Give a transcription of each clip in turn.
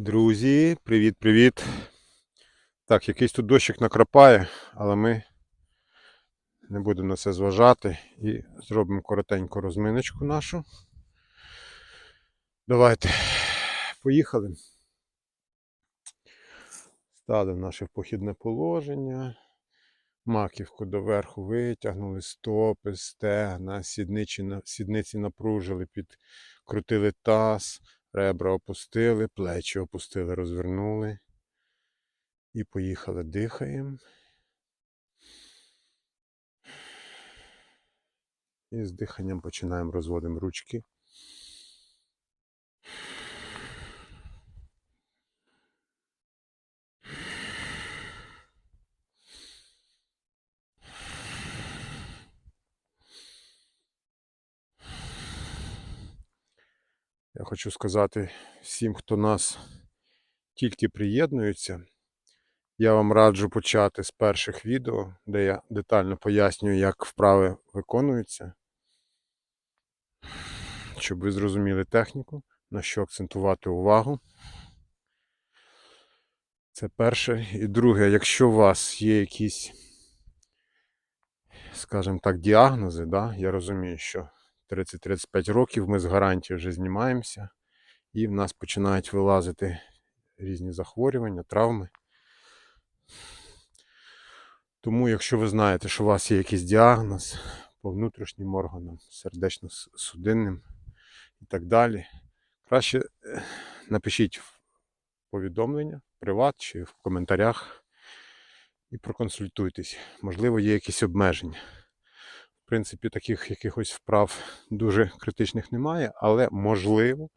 Друзі, привіт-привіт. Так, якийсь тут дощик накрапає, але ми не будемо на це зважати і зробимо коротеньку розминочку нашу. Давайте. Поїхали. Стали наше похідне положення. Маківку доверху витягнули, стопи, стегна, сідниці, напружили, підкрутили таз, ребра опустили, плечі опустили, розвернули. І поїхали. Дихаємо. І з диханням починаємо розводимо ручки. Я хочу сказати всім, хто нас тільки приєднується. Я вам раджу почати з перших відео, де я детально пояснюю, як вправи виконуються, щоб ви зрозуміли техніку, на що акцентувати увагу. Це перше. І друге, якщо у вас є якісь, скажімо так, діагнози, да, я розумію, що 30-35 років ми з гарантії вже знімаємося, і в нас починають вилазити різні захворювання, травми. Тому, якщо ви знаєте, що у вас є якийсь діагноз по внутрішнім органам, сердечно-судинним і так далі, краще е, напишіть повідомлення, приват чи в коментарях і проконсультуйтесь. Можливо, є якісь обмеження. В принципі, таких якихось вправ дуже критичних немає, але можливо,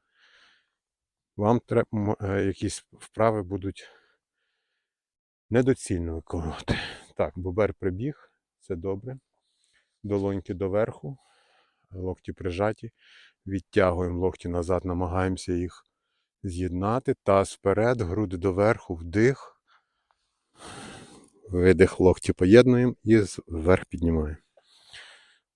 вам треба якісь вправи будуть недоцільно виконувати. Так, бубер прибіг, це добре. Долоньки доверху, локті прижаті. Відтягуємо локті назад, намагаємося їх з'єднати. Таз вперед, груди доверху, вдих. Видих, локті поєднуємо і вверх піднімаємо.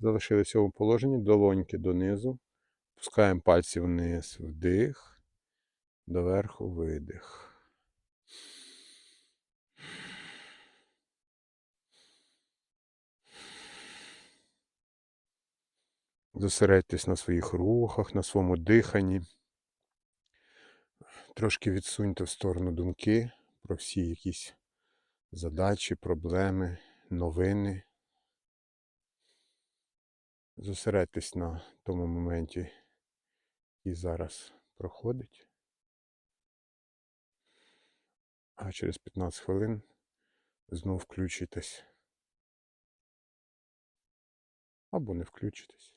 Залишилися в положенні долоньки донизу. Пускаємо пальці вниз, вдих, доверху видих. Зосередьтесь на своїх рухах, на своєму диханні. Трошки відсуньте в сторону думки про всі якісь задачі, проблеми, новини. Зосередьтесь на тому моменті, який зараз проходить. А через 15 хвилин знов включитесь. Або не включитесь.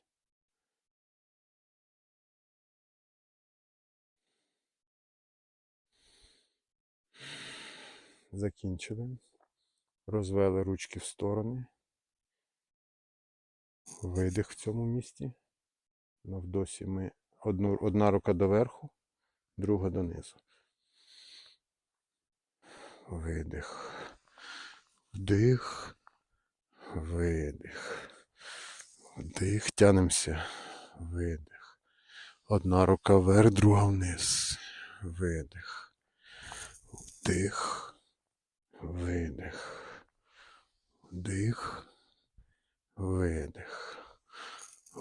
Закінчили. Розвели ручки в сторони. Видих в цьому місці. На вдосі ми одну, одна рука доверху, друга донизу. Видих. Вдих. Видих. Вдих. Тянемося. Видих. Одна рука вверх, друга вниз. Видих. Вдих. Видих. Вдих. Видих.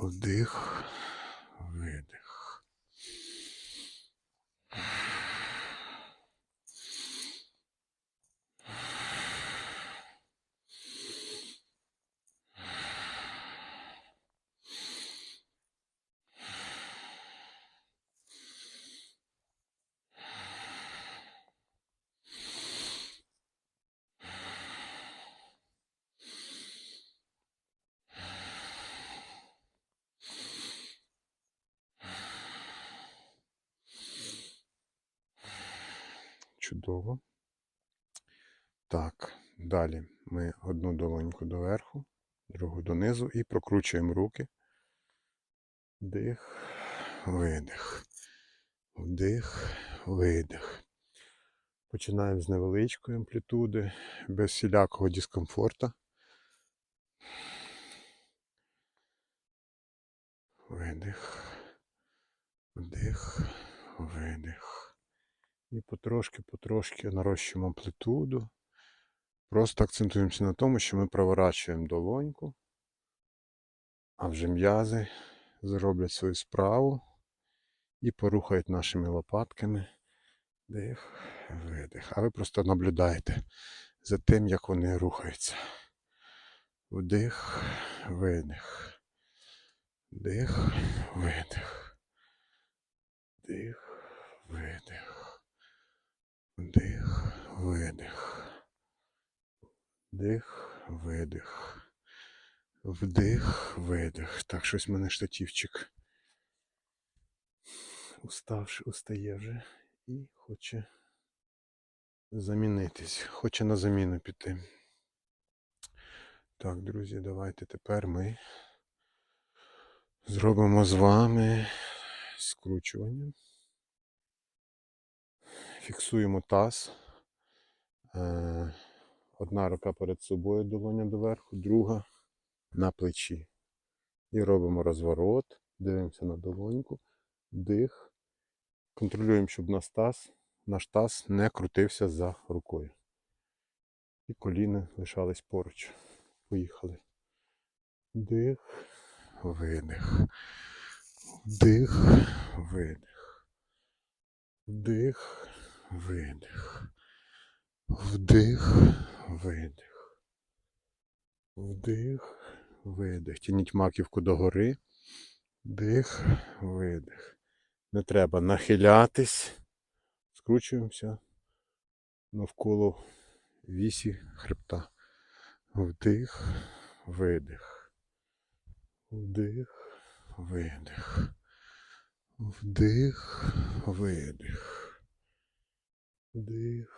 Вдих. Чудово. Так, далі ми одну долоньку доверху, другу донизу і прокручуємо руки. Вдих, видих. Вдих, видих. Починаємо з невеличкої амплітуди, без всілякого дискомфорту. Видих, вдих, видих. І потрошки-потрошки нарощуємо амплітуду. Просто акцентуємося на тому, що ми проворачуємо долоньку, а вже м'язи зроблять свою справу і порухають нашими лопатками. Дих, видих. А ви просто наблюдаєте за тим, як вони рухаються. Вдих, видих. Дих, видих. Дих, видих. Вдих, видих. Дих, видих. Вдих, видих. Так, щось в мене штативчик. Уставши, устає вже і хоче замінитись. Хоче на заміну піти. Так, друзі, давайте тепер ми зробимо з вами скручування. Фіксуємо таз. Е, Одна рука перед собою, долоня доверху, друга на плечі. І робимо розворот, дивимося на долоньку, дих. Контролюємо, щоб наш таз, наш таз не крутився за рукою. І коліна лишались поруч. Поїхали. Дих, видих. Вдих, видих. Вдих, видих. Вдих, видих. Вдих, видих. Тяніть маківку догори. Дих, видих. Не треба нахилятись. Скручуємося навколо вісі хребта. Вдих, видих. Вдих, видих. Вдих, видих. Вдих,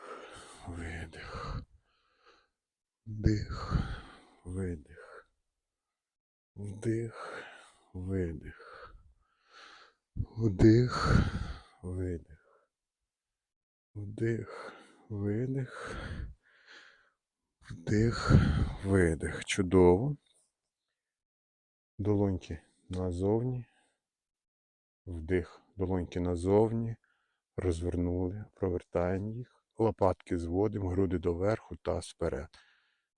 видих. Вдих, видих. Вдих, видих. Вдих, видих. Вдих, видих. Вдих, видих. Чудово. Долоньки назовні. Вдих. Долоньки назовні. Розвернули, провертаємо їх. Лопатки зводимо, груди доверху, таз вперед.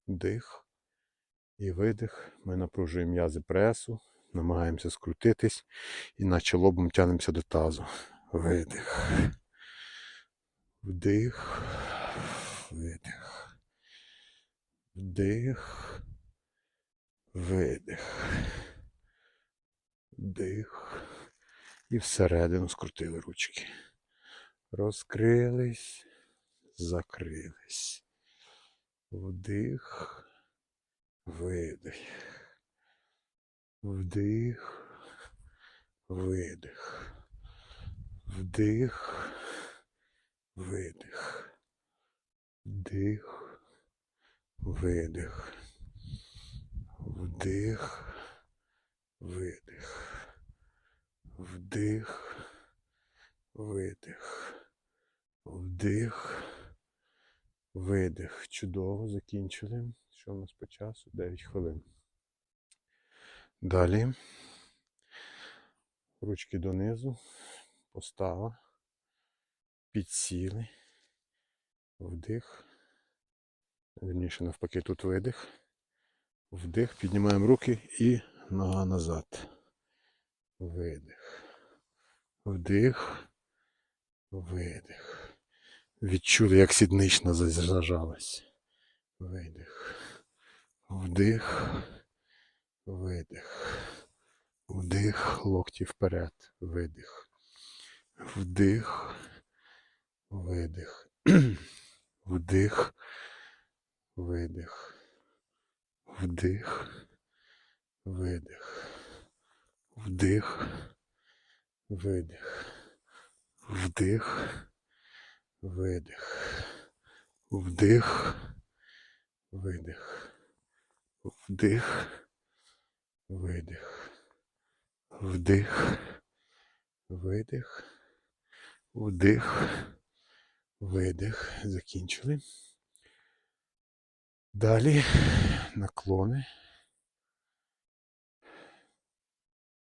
Вдих і видих. Ми напружуємо м'язи пресу, намагаємося скрутитись і наче лобом тянемося до тазу. Видих. Вдих. Видих. Вдих. Видих. Вдих. І всередину скрутили ручки. Розкрились, закрились. Вдих, видих. Вдих, видих. Вдих, видих. Вдих, видих. Вдих, видих. Вдих, видих. Вдих, видих. Чудово, закінчили. Що у нас по часу? 9 хвилин. Далі. Ручки донизу. Постава. Підсіли. Вдих. Вірніше, навпаки, тут видих. Вдих. Піднімаємо руки і нога назад. Видих. Вдих. Видих. Відчули, як сіднична зажалась. Видих. Вдих. Видих. Вдих. Локті вперед. Видих. Вдих. Видих. Вдих. Видих. Вдих. Видих. Вдих. Видих. Вдих. Видих. Вдих, видих. Вдих, видих. Вдих, видих. Вдих, видих. Закінчили. Далі наклони.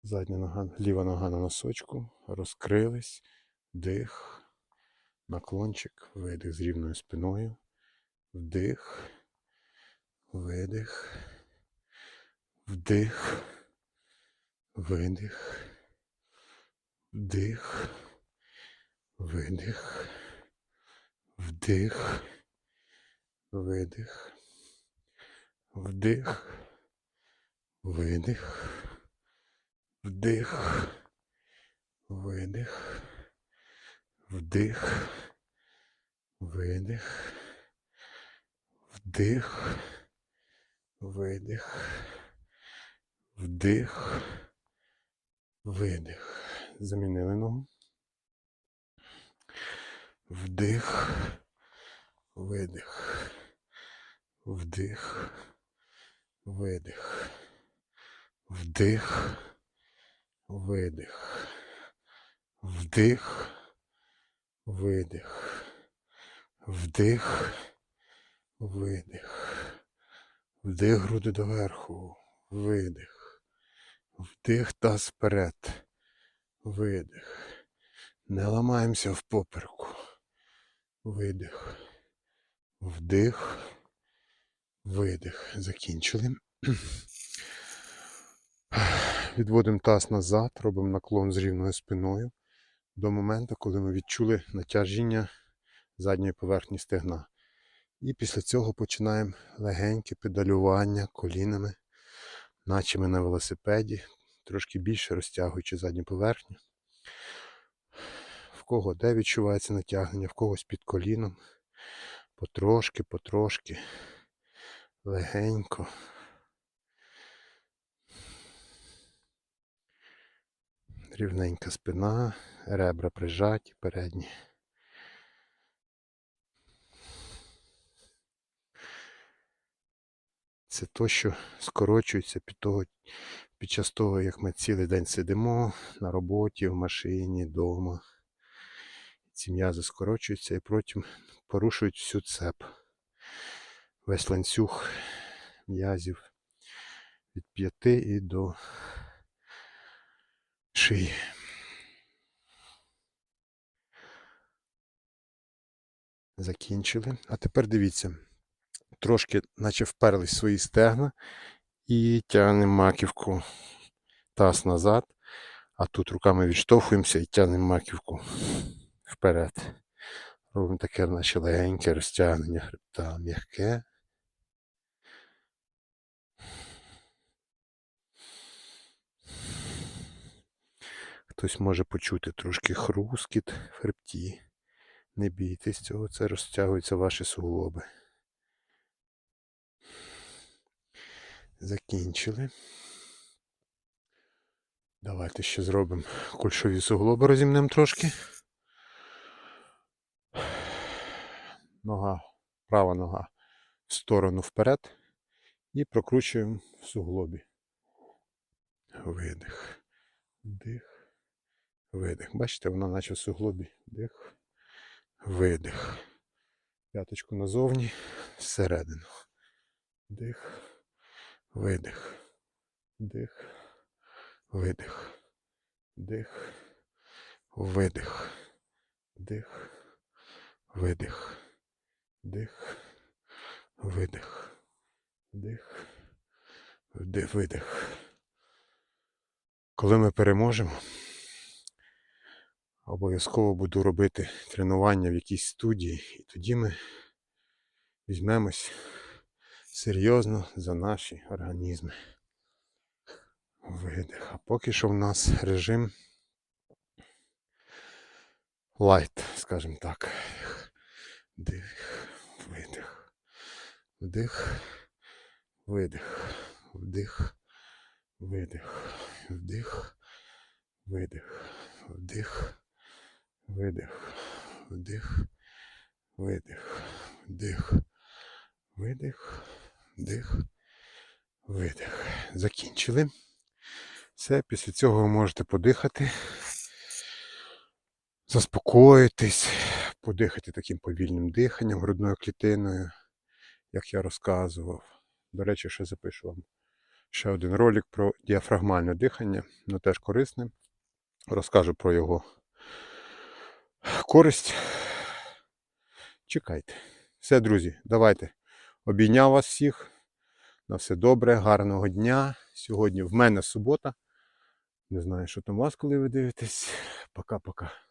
Задня нога, ліва нога на носочку. Розкрились. Дих. Наклончик. Видих з рівною спиною. Вдих. Видих. Вдих. Видих. Вдих. Видих. Вдих. Видих. Вдих. Видих. Вдих. Видих. Вдих. Видих. Вдих. Видих. Вдих. Видих. Замінили ногу. Вдих. Видих. Вдих. Видих. Вдих. Видих. Вдих. Видих. Вдих. Видих. Вдих груди доверху. Видих. Вдих таз вперед. Видих. Не ламаємося в попереку. Видих. Вдих. Видих. Закінчили. Відводимо таз назад, робимо наклон з рівною спиною до моменту, коли ми відчули натяжіння задньої поверхні стегна. І після цього починаємо легеньке педалювання колінами, наче ми на велосипеді, трошки більше розтягуючи задню поверхню. В кого де відчувається натягнення, в когось під коліном. Потрошки, потрошки, легенько. Рівненька спина, ребра прижаті, передні. Це то, що скорочується під, того, під час того, як ми цілий день сидимо на роботі, в машині, вдома. Ці м'язи скорочуються і потім порушують всю цеп. Весь ланцюг м'язів від п'яти і до шиї. Закінчили. А тепер дивіться, трошки наче вперлись свої стегна і тягнемо маківку таз назад, а тут руками відштовхуємося і тягнемо маківку вперед. Робимо таке наче легеньке розтягнення хребта м'яке. Хтось може почути трошки хрускіт в хребті. Не бійтесь цього, це розтягуються ваші суглоби. Закінчили. Давайте ще зробимо кульшові суглоби, розімнемо трошки. Нога, права нога в сторону вперед і прокручуємо в суглобі. Видих. Вдих. Видих. Бачите, вона наче в суглобі. Вдих. Видих. П'яточку назовні, всередину. Вдих. Видих. Вдих. Видих. Вдих. Видих. Вдих. Видих. Вдих. Видих. Вдих. Вдих. Видих. Коли ми переможемо, обов'язково буду робити тренування в якійсь студії, і тоді ми візьмемось серйозно за наші організми. Видих. А поки що в нас режим лайт, скажімо так. Вдих, видих. Вдих, видих. Вдих, видих. Вдих, видих. Вдих, видих. Вдих, видих, вдих, видих, вдих, видих. Закінчили. Все, після цього ви можете подихати, заспокоїтись, подихати таким повільним диханням, грудною клітиною, як я розказував. До речі, ще запишу вам ще один ролик про діафрагмальне дихання, але теж корисне. Розкажу про його користь. Чекайте. Все, друзі, давайте. Обійняв вас всіх. На все добре, гарного дня. Сьогодні в мене субота. Не знаю, що там у вас, коли ви дивитесь. Пока-пока.